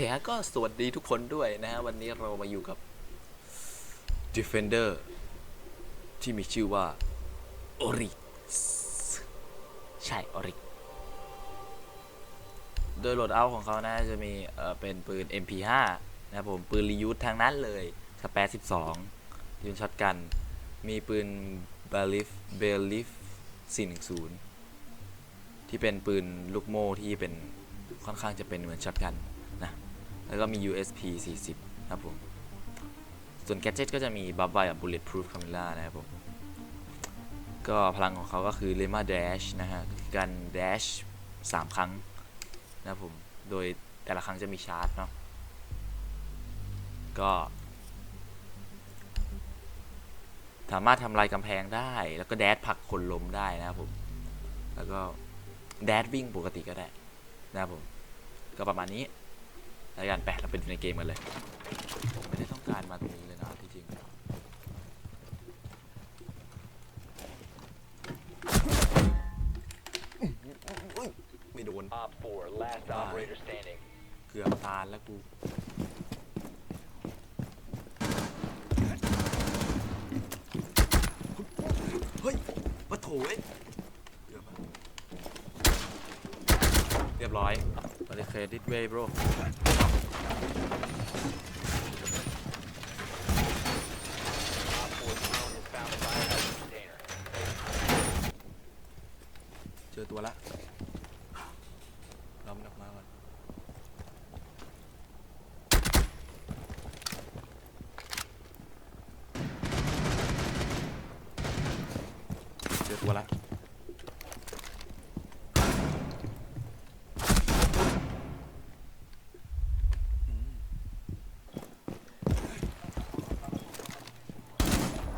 เคฮะก็สวัสดีทุกคนด้วยนะฮะวันนี้เรามาอยู่กับ Defender ที่มีชื่อว่า Oryx ใช่ Oryx โดยโหลดเอาของเขานะจะมีเออเป็นปืน MP5 นะครับผมปืนรียูสทางนั้นเลยสเปซ12ยืนช็อตกัน มีปืนบาลิฟเบลิฟ410 ที่เป็นปืนลูกโม่ที่เป็นค่อนข้างจะเป็นเหมือนช็อตกัน แล้วก็มี USP 40 ครับผม ส่วนแกจิตก็จะมีบัฟไบกับ Bulletproof Camera นะครับผม ก็พลังของเขาก็คือ Lema Dash นะฮะการ Dash 3 ครั้งนะครับผม โดยแต่ละครั้งจะมีชาร์จเนาะ ก็ สามารถทำลายกำแพงได้ แล้วก็แดดผลักคนล้มได้นะครับผม แล้วก็แดดวิ่งปกติก็ได้นะครับผม ก็ประมาณนี้ แล้วกันไปเราไปดูในเกมกันเลยผมไม่ได้ต้องการมาตรงนี้เลยนะที่จริงไม่โดน Op 4, last operator standing. เกือบตายแล้วกู เฮ้ยปะโถเว้ยเกือบอะ เรียบร้อยมาเลยเครดิตเว้ย bro Op 4 drone has found a biohazard container. เจอตัวละเรามันออกมาก่อนเจอตัวละอืม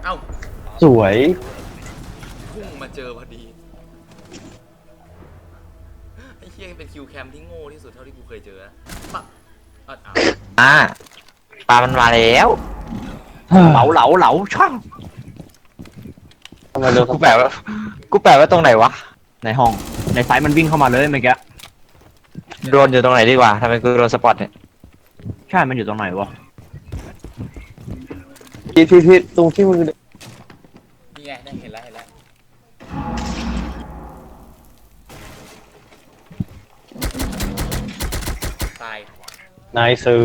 เอ้า สวย พุ่งมาเจอพอดี ไอ้เฮียเป็นคิวแคมที่โง่ที่สุดเท่าที่กูเคยเจอนะปั๊บอะอ้าวอ่าปลามันมาแล้วเหลาเหลาเหลาช่างทำไมเร็วกูแปะว่ากูแปะไว่าตรงไหนวะในห้อง ในไฟมันวิ่งเข้ามาเลยเมื่อกี้โดนอยู่ตรงไหนดีกว่าทำไมกูโดนสปอตเนี่ยใช่ มันอยู่ตรงไหนวะ พี่พี่พี่ตรงที่มึงนี่ไงได้ เห็นแล้วเห็นแล้วตายนายซื้อ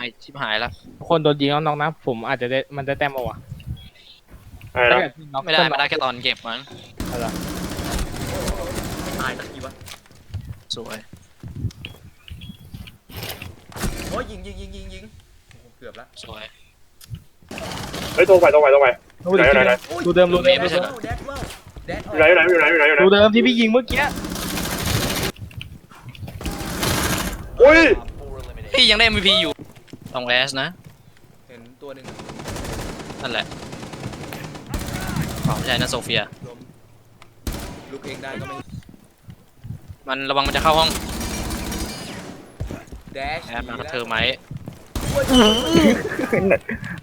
ไอชิบหายแล้ว คนโดนยิงแล้วน้องนะ ผมอาจจะได้มันได้แต้มเอาวะอะไรถ้านะเกิดน็อกไม่ได้ก็น็ไม่อกได้แค่ตอนเก็บมั้งตายตะกี้วะสวย โอ้ยยิงยิงยิงยิงยิงโอ้โหเกือบละสวย เฮ้ยตรงไปตรงไปตรงไป ดูดิไหนไหนไหนดูเดิมดูเดิมไม่ใช่แดดแดดว้าวแดดอยู่ไหนอยู่ไหนอยู่ไหนอยู่ไหนอยู่ไหนดูเดิมที่พี่ยิงเมื่อกี้อุ้ย Op 4 eliminated. พี่ยังได้ MVP อยู่ ต้องแอสนะ เห็นตัวหนึ่งนั่นแหละอ๋อไม่ใช่นะโซเฟีย ล้มลุกเองได้ก็ไม่มันระวังมันจะเข้าห้องแดชแอดมากับเธอไหม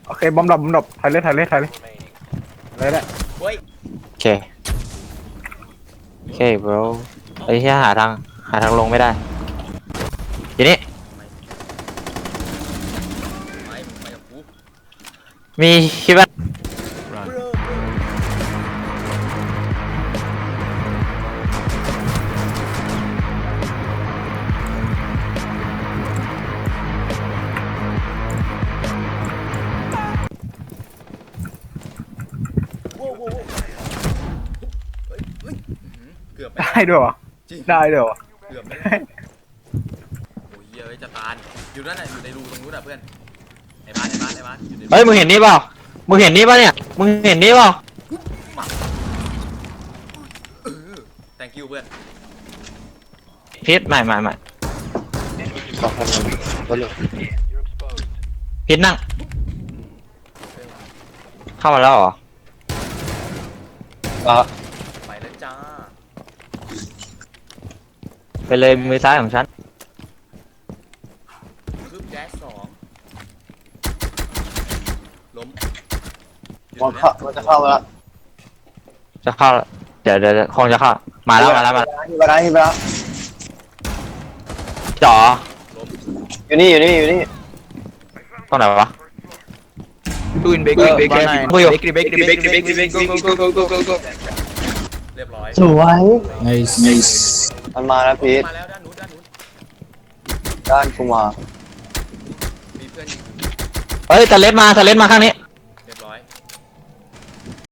โอเคบอมดับบอมดับถ่ายเลยถ่ายเลยถ่ายเลย Remaining. เลยแหละเฮ้ยโอเค โอเค bro ไอ้ที่หาทาง หาทางลงไม่ได้ทีนี้ ไม่มึงไปกับกู มีคิดว่าโว้วโว้วโว้วเฮ้ยเฮ้ยอื้อหือเกือบไม่ได้ด้วยวะจริงได้ด้วยวะเกือบไม่ได้โอ้ยเหี้ยเอ้ยจะตานอยู่นั่นน่ะอยู่ในรูตรงนู้นอะเพื่อน ไอ้บ้านไอ้บ้านไอ้บ้านอยู่ในรูเฮ้ยมึงเห็นนี่เปล่า มึงเห็นนี่ป่ะเนี่ย มึงเห็นนี่เปล่าเออ thank you เพื่อนพิษไม่ไม่ไม่ You're exposed. พิษนั่ง เข้ามาแล้วเหรอไปแล้วจ้า ไปเลยมือซ้ายของฉัน คืบแก๊สสอง ล้มมันเข้ามันจะเข้ามาแล้วจะเข้าแล้วเดี๋ยวเดี๋ยวเดี๋ยวคงจะเข้ามาแล้วมาแล้วมาแล้วที่ไปแล้วที่ไปแล้วจ๋ออยู่นี่อยู่นี่อยู่นี่ ตรงไหนวะดูอินเบเกอร์เบเกอร์กูอยู่เบเกอร์เบเกอร์เบเกอร์เบเกอร์เบเกอร์เรียบร้อยสวยมันมาแล้วพีทมาแล้วด้านนู้นด้านนู้นด้านกูมามี เอ้ยสเลดมาสเลดมาข้างนี้